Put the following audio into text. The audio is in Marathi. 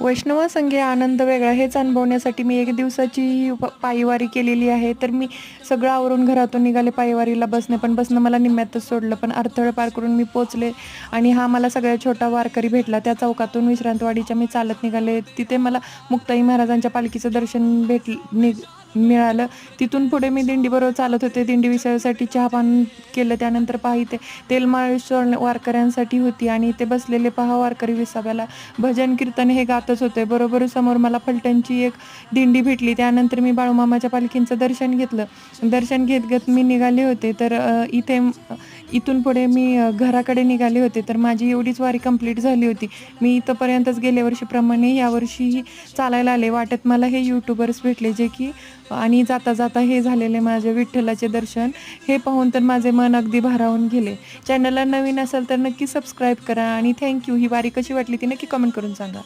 वैष्णव संघे आनंद वेगळा हेच अनुभवण्यासाठी मी एक दिवसाची प- पायीवारी केलेली आहे. तर मी सगळं आवरून घरातून निघाले पायीवारीला बसणे पण बसणं मला निम्म्यातच सोडलं. पण अडथळं पार करून मी पोचले आणि हा मला सगळ्यात छोटा वारकरी भेटला. त्या चौकातून विश्रांतवाडीच्या मी चालत निघाले. तिथे मला मुक्ताई महाराजांच्या पालखीचं दर्शन भेट निघ मिळालं. तिथून पुढे मी दिंडीबरोबर चालत होते. दिंडी विषयासाठी चहापान केलं. त्यानंतर पाहिते तेलमाळेश्वर वारकऱ्यांसाठी होती. आणि इथे बसलेले पहा वारकरी विसाव्याला. भजन कीर्तन हे गातच होते. बरोबर समोर मला फलटणची एक दिंडी भेटली. त्यानंतर मी बाळूमामाच्या पालखींचं दर्शन घेतलं. दर्शन घेत घेत मी निघाले होते. तर इथे इथून पुढे मी घराकडे निघाले होते. तर माझी एवढीच वारी कंप्लीट झाली होती. मी इथंपर्यंतच गेल्या वर्षीप्रमाणे यावर्षीही चालायला आले. वाटत मला हे यूट्यूबर्स भेटले जे की आणि जाता जाता हे झालेले माझे विठ्ठलाचे दर्शन हे पाहून तर माझे मन अगदी भारावून गेले. चॅनलला नवीन असेल तर नक्की सबस्क्राईब करा आणि थँक्यू ही वारी कशी वाटली ती नक्की कमेंट करून सांगा.